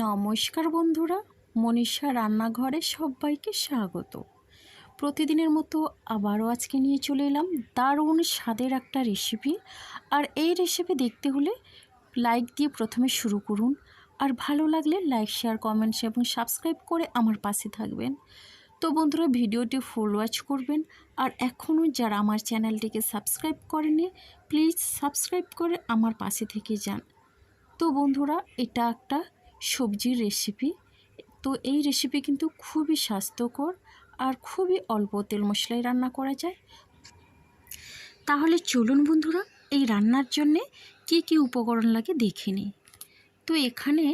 নমস্কার বন্ধুরা, মনীষা রান্নাঘরে সবাইকে স্বাগত। প্রতিদিনের মতো আবারও আজকে নিয়ে চলে এলাম দারুণ স্বাদের একটা রেসিপি আর এই রেসিপি দেখতে হলে লাইক দিয়ে প্রথমে শুরু করুন। আর ভালো লাগলে লাইক শেয়ার কমেন্টস এবং সাবস্ক্রাইব করে আমার পাশে থাকবেন। তো বন্ধুরা, ভিডিওটি ফুল ওয়াচ করবেন। আর এখনও যারা আমার চ্যানেলটিকে সাবস্ক্রাইব করেনি প্লিজ সাবস্ক্রাইব করে আমার পাশে থেকে যান। তো বন্ধুরা, এটা একটা সবজির রেসিপি তো এই রেসিপি কিন্তু খুবই স্বাস্থ্যকর আর খুবই অল্প তেল মশলায় রান্না করা যায়। তাহলে চলুন বন্ধুরা, এই রান্নার জন্যে কি কি উপকরণ লাগে দেখে নিই। তো এখানে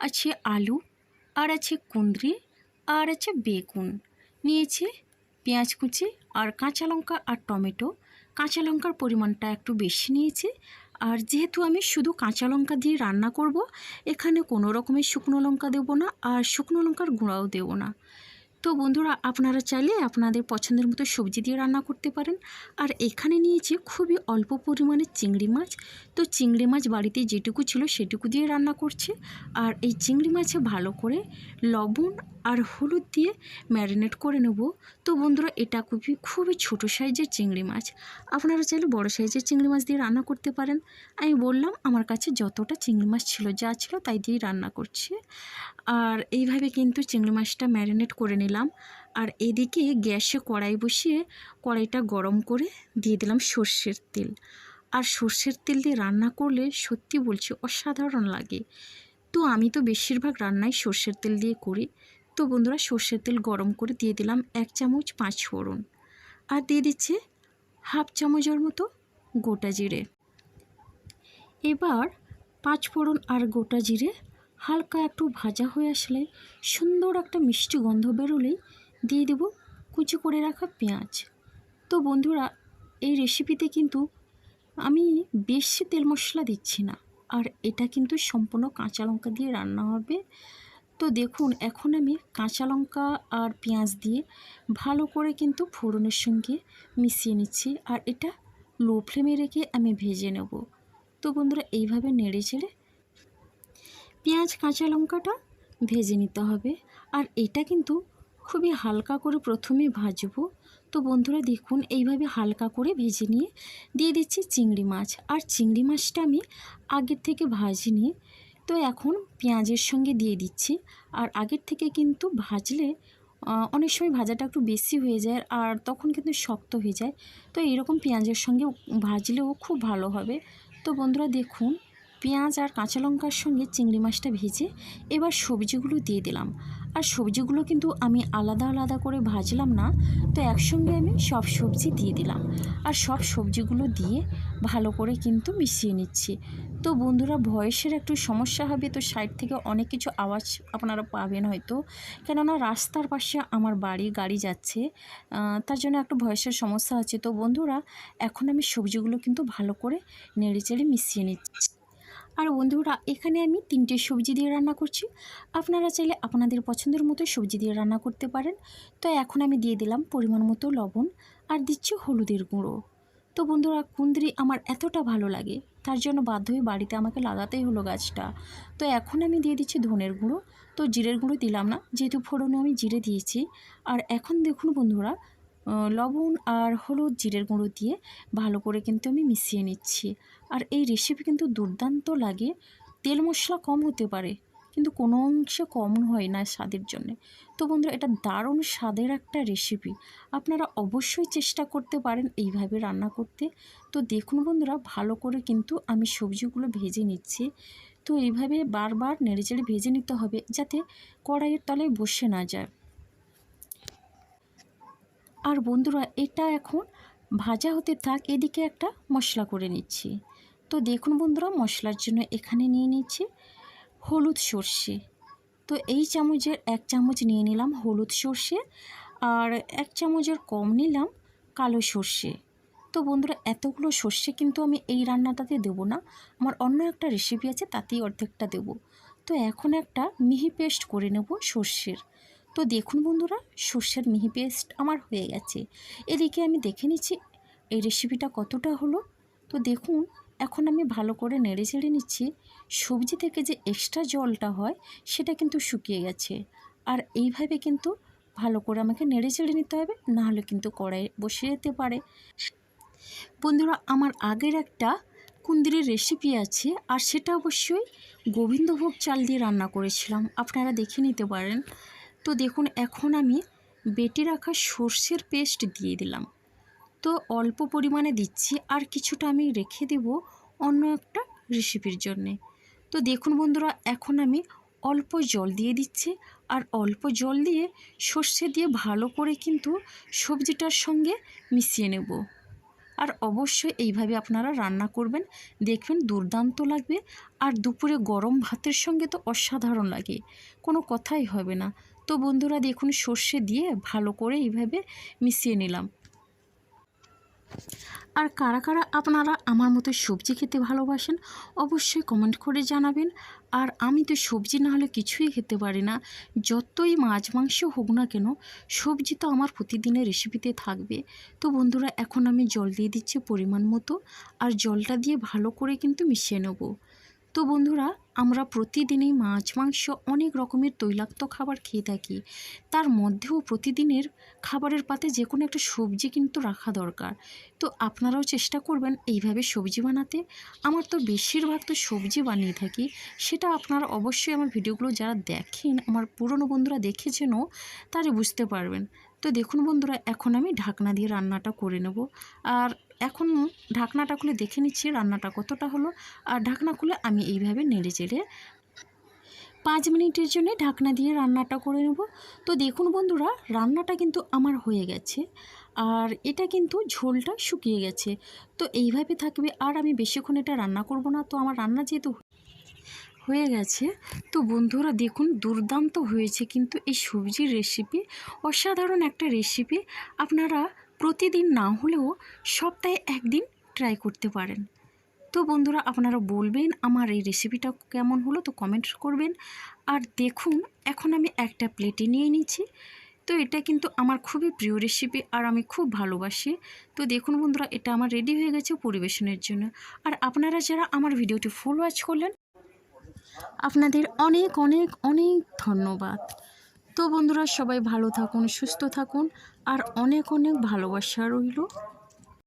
আছে আলু, আর আছে কুঁদরি, আর আছে বেগুন। নিয়েছে পেঁয়াজ কুচি আর কাঁচা লঙ্কা আর টমেটো। কাঁচা লঙ্কার পরিমাণটা একটু বেশি নিয়েছি আর যেহেতু আমি শুধু কাঁচা লঙ্কা দিয়ে রান্না করব, এখানে কোনো রকমের শুকনো লঙ্কা দেবো না আর শুকনো লঙ্কার গুঁড়াও দেবো না। তো বন্ধুরা, আপনারা চাইলে আপনাদের পছন্দের মতো সবজি দিয়ে রান্না করতে পারেন। আর এখানে নিয়েছি খুবই অল্প পরিমাণে চিংড়ি মাছ। তো চিংড়ি মাছ বাড়িতে যেটুকু ছিল সেটুকু দিয়ে রান্না করছি। আর এই চিংড়ি মাছে ভালো করে লবণ আর হলুদ দিয়ে ম্যারিনেট করে নেব। তো বন্ধুরা, এটা খুবই খুবই ছোটো সাইজের চিংড়ি মাছ। আপনারা চাইলে বড় সাইজের চিংড়ি মাছ দিয়ে রান্না করতে পারেন। আমি বললাম, আমার কাছে যতটা চিংড়ি মাছ ছিল, যা ছিল তাই দিয়েই রান্না করছি। আর এইভাবে কিন্তু চিংড়ি মাছটা ম্যারিনেট করে নিলাম। আর এদিকে গ্যাসে কড়াই বসিয়ে কড়াইটা গরম করে দিয়ে দিলাম সর্ষের তেল। আর সর্ষের তেল দিয়ে রান্না করলে সত্যি বলছি অসাধারণ লাগে। তো আমি তো বেশিরভাগ রান্নাই সর্ষের তেল দিয়ে করি। তো বন্ধুরা সর্ষের তেল গরম করে দিয়ে দিলাম এক চামচ পাঁচ ফোড়ন। আর দিয়ে দিচ্ছে হাফ চামচের মতো গোটা জিরে। এবার পাঁচ ফোড়ন আর গোটা জিরে হালকা একটু ভাজা হয়ে আসলে সুন্দর একটা মিষ্টি গন্ধ বেরোলেই দিয়ে দেব কুচি করে রাখা পেঁয়াজ। তো বন্ধুরা, এই রেসিপিতে কিন্তু আমি বেশি তেল মশলা দিচ্ছি না, আর এটা কিন্তু সম্পূর্ণ কাঁচা লঙ্কা দিয়ে রান্না হবে। তো দেখুন, এখন আমি কাঁচা লঙ্কা আর পেঁয়াজ দিয়ে ভালো করে কিন্তু ফোড়নের সঙ্গে মিশিয়ে নিচ্ছি, আর এটা লো ফ্লেমে রেখে আমি ভেজে নেব। তো বন্ধুরা, এইভাবে নেড়ে চেড়ে পেঁয়াজ, কাঁচা লঙ্কাটা ভেজে নিতে হবে। আর এটা কিন্তু খুবই হালকা করে প্রথমে ভাজবো। তো বন্ধুরা, দেখুন, এইভাবে হালকা করে ভেজে নিয়ে দিয়ে দিচ্ছি চিংড়ি মাছ। আর চিংড়ি মাছটা আমি আগের থেকে ভাজিনি। তো এখন পেঁয়াজের সঙ্গে দিয়ে দিচ্ছি। আর আগের থেকে কিন্তু ভাজলে অনেক সময় ভাজাটা একটু বেশি হয়ে যায় আর তখন কিন্তু শক্ত হয়ে যায়। তো এরকম পেঁয়াজের সঙ্গে ভাজলেও খুব ভালো হবে। তো বন্ধুরা, দেখুন পেঁয়াজ আর কাঁচা লঙ্কার সঙ্গে চিংড়ি মাছটা ভেজে এবার সবজিগুলো দিয়ে দিলাম। আর সবজিগুলো কিন্তু আমি আলাদা আলাদা করে ভাজলাম না, তো একসঙ্গে আমি সব সবজি দিয়ে দিলাম। আর সব সবজিগুলো দিয়ে ভালো করে কিন্তু মিশিয়ে নিচ্ছি। তো বন্ধুরা, ভয়েসের একটু সমস্যা হবে, তো সাইড থেকে অনেক কিছু আওয়াজ আপনারা পাবেন হয়তো। কেননা রাস্তার পাশে আমার বাড়ি, গাড়ি যাচ্ছে তার জন্য একটু ভয়েসের সমস্যা আছে তো বন্ধুরা, এখন আমি সবজিগুলো কিন্তু ভালো করে নেড়ে চেড়ে মিশিয়ে নিচ্ছি। আর বন্ধুরা, এখানে আমি তিনটে সবজি দিয়ে রান্না করছি। আপনারা চাইলে আপনাদের পছন্দের মতো সবজি দিয়ে রান্না করতে পারেন। তো এখন আমি দিয়ে দিলাম পরিমাণ মতো লবণ আর দিচ্ছি হলুদের গুঁড়ো। তো বন্ধুরা কুন্দ্রি আমার এতটা ভালো লাগে, তার জন্য বাধ্য হয়ে বাড়িতে আমাকে লাগাতেই হলো গাছটা। তো এখন আমি দিয়ে দিচ্ছি ধনের গুঁড়ো। তো জিরের গুঁড়ো দিলাম না, যেহেতু ফোড়নে আমি জিরে দিয়েছি। আর এখন দেখুন বন্ধুরা লবণ আর হলুদ জিরের গুঁড়ো দিয়ে ভালো করে কিন্তু আমি মিশিয়ে নিচ্ছি। আর এই রেসিপি কিন্তু দুর্দান্ত লাগে। তেল মশলা কম হতে পারে, কিন্তু কোনো অংশে কম হয় না স্বাদের জন্যে। তো বন্ধুরা, এটা দারুণ স্বাদের একটা রেসিপি আপনারা অবশ্যই চেষ্টা করতে পারেন এইভাবে রান্না করতে। তো দেখুন বন্ধুরা, ভালো করে কিন্তু আমি সবজিগুলো ভেজে নিচ্ছি। তো এইভাবে বারবার নেড়েচেড়ে ভেজে নিতে হবে যাতে কড়াইয়ের তলায় বসে না যায়। আর বন্ধুরা, এটা এখন ভাজা হতে থাক, এদিকে একটা মশলা করে নিচ্ছি। তো দেখুন বন্ধুরা, মশলার জন্য এখানে নিয়ে নিচ্ছি হলুদ সর্ষে। তো এই চামচের এক চামচ নিয়ে নিলাম হলুদ সর্ষে আর এক চামচের কম নিলাম কালো সর্ষে। তো বন্ধুরা, এতগুলো সর্ষে কিন্তু আমি এই রান্নাটাতে দেবো না, আমার অন্য একটা রেসিপি আছে, তাতেই অর্ধেকটা দেবো। তো এখন একটা মিহি পেস্ট করে নেব সর্ষের। তো দেখুন বন্ধুরা, সর্ষের মিহি পেস্ট আমার হয়ে গেছে। এদিকে আমি দেখে নিচ্ছি এই রেসিপিটা কতটা হলো। তো দেখুন, এখন আমি ভালো করে নেড়ে চেড়ে নিচ্ছি। সবজি থেকে যে এক্সট্রা জলটা হয়, সেটা কিন্তু শুকিয়ে গেছে। আর এইভাবে কিন্তু ভালো করে আমাকে নেড়ে চেড়ে নিতে হবে, নাহলে কিন্তু কড়াই বসে যেতে পারে। বন্ধুরা, আমার আগের একটা কুন্দিরের রেসিপি আছে, আর সেটা অবশ্যই গোবিন্দভোগ চাল দিয়ে রান্না করেছিলাম। আপনারা দেখে নিতে পারেন। তো দেখুন, এখন আমি বেটে রাখা সর্ষের পেস্ট দিয়ে দিলাম। তো অল্প পরিমাণে দিচ্ছি, আর কিছুটা আমি রেখে দেব অন্য একটা রেসিপির জন্যে। তো দেখুন বন্ধুরা, এখন আমি অল্প জল দিয়ে দিচ্ছি, আর অল্প জল দিয়ে সর্ষে দিয়ে ভালো করে কিন্তু সবজিটার সঙ্গে মিশিয়ে নেব। আর অবশ্যই এইভাবে আপনারা রান্না করবেন, দেখবেন দুর্দান্ত লাগবে, আর দুপুরে গরম ভাতের সঙ্গে তো অসাধারণ লাগে, কোনো কথাই হবে না। তো বন্ধুরা দেখুন সর্ষে দিয়ে ভালো করে এইভাবে মিশিয়ে নিলাম। আর কারা কারা আপনারা আমার মতো সবজি খেতে ভালোবাসেন অবশ্যই কমেন্ট করে জানাবেন। আর আমি তো সবজি না হলে কিছুই খেতে পারি না। যতই মাছ মাংস হোক না কেন, সবজি তো আমার প্রতিদিনের রেসিপিতে থাকবে। তো বন্ধুরা এখন আমি জল দিয়ে দিচ্ছি পরিমাণ মতো। আর জলটা দিয়ে ভালো করে কিন্তু মিশিয়ে নেব। তো বন্ধুরা, আমরা প্রতিদিনই মাছ, মাংস অনেক রকমের তৈলাক্ত খাবার খেয়ে থাকি। তার মধ্যেও প্রতিদিনের খাবারের পাতে যে কোনো একটা সবজি কিন্তু রাখা দরকার। তো আপনারাও চেষ্টা করবেন এইভাবে সবজি বানাতে। আমার তো বেশিরভাগ তো সবজি বানিয়ে থাকি। সেটা আপনারা অবশ্যই আমার ভিডিওগুলো যারা দেখেন, আমার পুরনো বন্ধুরা দেখেছেনও, তারা বুঝতে পারবেন। তো দেখুন বন্ধুরা, এখন আমি ঢাকনা দিয়ে রান্নাটা করে নেব। আর এখন ঢাকনাটা খুলে দেখে নিচ্ছি রান্নাটা কতটা হলো। আর ঢাকনা খুলে আমি এইভাবে নেড়ে চেড়ে পাঁচ মিনিটের জন্য ঢাকনা দিয়ে রান্নাটা করে নেব। তো দেখুন বন্ধুরা, রান্নাটা কিন্তু আমার হয়ে গেছে। আর এটা কিন্তু ঝোলটা শুকিয়ে গেছে। তো এইভাবে থাকবে, আর আমি বেশিক্ষণ এটা রান্না করব না। তো আমার রান্না যেহেতু হয়ে গেছে, তো বন্ধুরা দেখুন দুর্দান্ত হয়েছে কিন্তু এই সবজির রেসিপি অসাধারণ একটা রেসিপি আপনারা প্রতিদিন না হলেও সপ্তাহে একদিন ট্রাই করতে পারেন। তো বন্ধুরা, আপনারা বলবেন আমার এই রেসিপিটা কেমন হলো, তো কমেন্ট করবেন। আর দেখুন, এখন আমি একটা প্লেটে নিয়ে নিচ্ছি। তো এটা কিন্তু আমার খুবই প্রিয় রেসিপি আর আমি খুব ভালোবাসি। তো দেখুন বন্ধুরা, এটা আমার রেডি হয়ে গেছে পরিবেশনের জন্য। আর আপনারা যারা আমার ভিডিওটি ফুল ওয়াচ করলেন, আপনাদের অনেক অনেক অনেক ধন্যবাদ। তো বন্ধুরা, সবাই ভালো থাকুন, সুস্থ থাকুন। আর অনেক অনেক ভালোবাসা রইল।